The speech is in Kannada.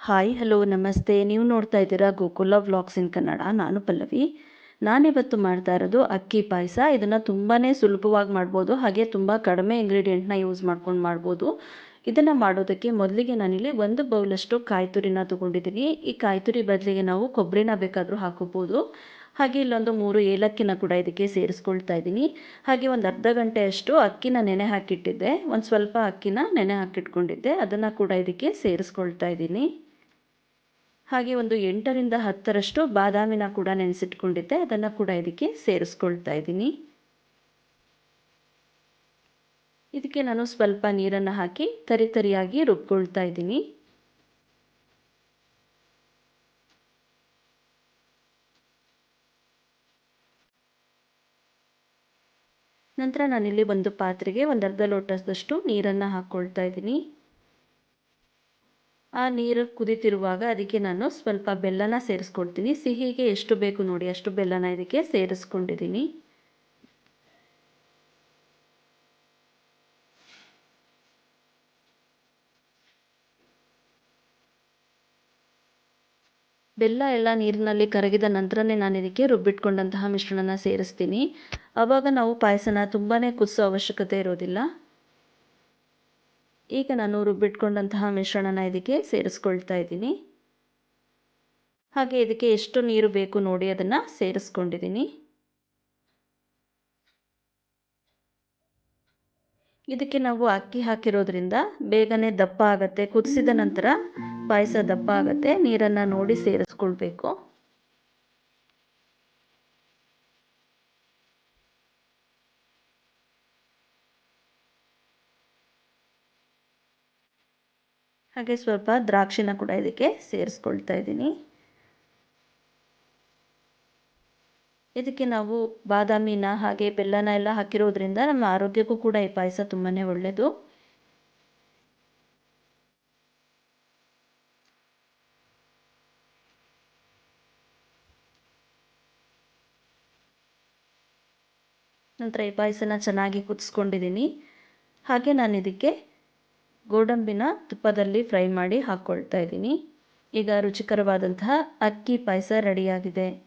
ಹಾಯ್, ಹಲೋ, ನಮಸ್ತೆ. ನೀವು ನೋಡ್ತಾ ಇದ್ದೀರಾ ಗೋಕುಲ ವ್ಲಾಗ್ಸ್ ಇನ್ ಕನ್ನಡ. ನಾನು ಪಲ್ಲವಿ. ನಾನಿವತ್ತು ಮಾಡ್ತಾ ಇರೋದು ಅಕ್ಕಿ ಪಾಯಸ. ಇದನ್ನು ತುಂಬಾ ಸುಲಭವಾಗಿ ಮಾಡ್ಬೋದು. ಹಾಗೆ ತುಂಬ ಕಡಿಮೆ ಇಂಗ್ರೀಡಿಯೆಂಟ್ನ ಯೂಸ್ ಮಾಡ್ಕೊಂಡು ಮಾಡ್ಬೋದು. ಇದನ್ನು ಮಾಡೋದಕ್ಕೆ ಮೊದಲಿಗೆ ನಾನಿಲ್ಲಿ ಒಂದು ಬೌಲಷ್ಟು ಕಾಯಿ ತುರಿನ ತೊಗೊಂಡಿದ್ದೀನಿ. ಈ ಕಾಯಿ ತುರಿ ಬದಲಿಗೆ ನಾವು ಕೊಬ್ಬರಿನ ಬೇಕಾದರೂ ಹಾಕೋಬೋದು. ಹಾಗೆ ಇಲ್ಲೊಂದು ಮೂರು ಏಲಕ್ಕಿನ ಕೂಡ ಇದಕ್ಕೆ ಸೇರಿಸ್ಕೊಳ್ತಾ ಇದ್ದೀನಿ. ಹಾಗೆ ಒಂದು ಅರ್ಧ ಗಂಟೆಯಷ್ಟು ಅಕ್ಕಿನ ನೆನೆ ಹಾಕಿಟ್ಟಿದ್ದೆ. ಒಂದು ಸ್ವಲ್ಪ ಅಕ್ಕಿನ ನೆನೆ ಹಾಕಿಟ್ಕೊಂಡಿದ್ದೆ. ಅದನ್ನು ಕೂಡ ಇದಕ್ಕೆ ಸೇರಿಸ್ಕೊಳ್ತಾ ಇದ್ದೀನಿ. ಹಾಗೆ ಒಂದು ಎಂಟರಿಂದ ಹತ್ತರಷ್ಟು ಬಾದಾಮಿನ ಕೂಡ ನೆನೆಸಿಟ್ಕೊಂಡಿದ್ದೆ. ಅದನ್ನು ಕೂಡ ಇದಕ್ಕೆ ಸೇರಿಸ್ಕೊಳ್ತಾ ಇದ್ದೀನಿ. ಇದಕ್ಕೆ ನಾನು ಸ್ವಲ್ಪ ನೀರನ್ನು ಹಾಕಿ ತರಿ ತರಿಯಾಗಿ ರುಬ್ಕೊಳ್ತಾ ಇದ್ದೀನಿ. ನಂತರ ನಾನಿಲ್ಲಿ ಒಂದು ಪಾತ್ರೆಗೆ ಒಂದು ಅರ್ಧ ಲೋಟದಷ್ಟು ನೀರನ್ನು ಹಾಕ್ಕೊಳ್ತಾ ಇದ್ದೀನಿ. ಆ ನೀರು ಕುದಿತಿರುವಾಗ ಅದಕ್ಕೆ ನಾನು ಸ್ವಲ್ಪ ಬೆಲ್ಲನ ಸೇರಿಸ್ಕೊಳ್ತೀನಿ ಸಿಹಿಗೆ ಎಷ್ಟು ಬೇಕು ನೋಡಿ, ಅಷ್ಟು ಬೆಲ್ಲನ ಇದಕ್ಕೆ ಸೇರಿಸ್ಕೊಂಡಿದ್ದೀನಿ. ಬೆಲ್ಲ ಎಲ್ಲ ನೀರಿನಲ್ಲಿ ಕರಗಿದ ನಂತರನೇ ನಾನು ಇದಕ್ಕೆ ರುಬ್ಬಿಟ್ಕೊಂಡಂತಹ ಮಿಶ್ರಣನ ಸೇರಿಸ್ತೀನಿ. ಆವಾಗ ನಾವು ಪಾಯಸನ ತುಂಬಾ ಕುದಿಸೋ ಅವಶ್ಯಕತೆ ಇರೋದಿಲ್ಲ. ಈಗ ನಾನು ರುಬ್ಬಿಟ್ಕೊಂಡಂತಹ ಮಿಶ್ರಣನ ಇದಕ್ಕೆ ಸೇರಿಸ್ಕೊಳ್ತಾ ಇದ್ದೀನಿ. ಹಾಗೆ ಇದಕ್ಕೆ ಎಷ್ಟು ನೀರು ಬೇಕು ನೋಡಿ ಅದನ್ನು ಸೇರಿಸ್ಕೊಂಡಿದ್ದೀನಿ. ಇದಕ್ಕೆ ನಾವು ಅಕ್ಕಿ ಹಾಕಿರೋದ್ರಿಂದ ಬೇಗನೆ ದಪ್ಪ ಆಗುತ್ತೆ, ಕುದಿಸಿದ ನಂತರ ಪಾಯಸ ದಪ್ಪ ಆಗುತ್ತೆ, ನೀರನ್ನು ನೋಡಿ ಸೇರಿಸ್ಕೊಳ್ಬೇಕು. ಹಾಗೆ ಸ್ವಲ್ಪ ದ್ರಾಕ್ಷಿನ ಕೂಡ ಇದಕ್ಕೆ ಸೇರಿಸ್ಕೊಳ್ತಾ ಇದ್ದೀನಿ. ಇದಕ್ಕೆ ನಾವು ಬಾದಾಮಿನ ಹಾಗೆ ಬೆಲ್ಲನ ಎಲ್ಲ ಹಾಕಿರೋದ್ರಿಂದ ನಮ್ಮ ಆರೋಗ್ಯಕ್ಕೂ ಕೂಡ ಈ ಪಾಯಸ ತುಂಬಾ ಒಳ್ಳೆಯದು ನಂತರ ಈ ಪಾಯಸನ ಚೆನ್ನಾಗಿ ಕುದಿಸ್ಕೊಂಡಿದ್ದೀನಿ. ಹಾಗೆ ನಾನು ಇದಕ್ಕೆ ಗೋಡಂಬಿನ ತುಪ್ಪದಲ್ಲಿ ಫ್ರೈ ಮಾಡಿ ಹಾಕ್ಕೊಳ್ತಾ ಇದ್ದೀನಿ. ಈಗ ರುಚಿಕರವಾದಂತಹ ಅಕ್ಕಿ ಪಾಯಸ ರೆಡಿಯಾಗಿದೆ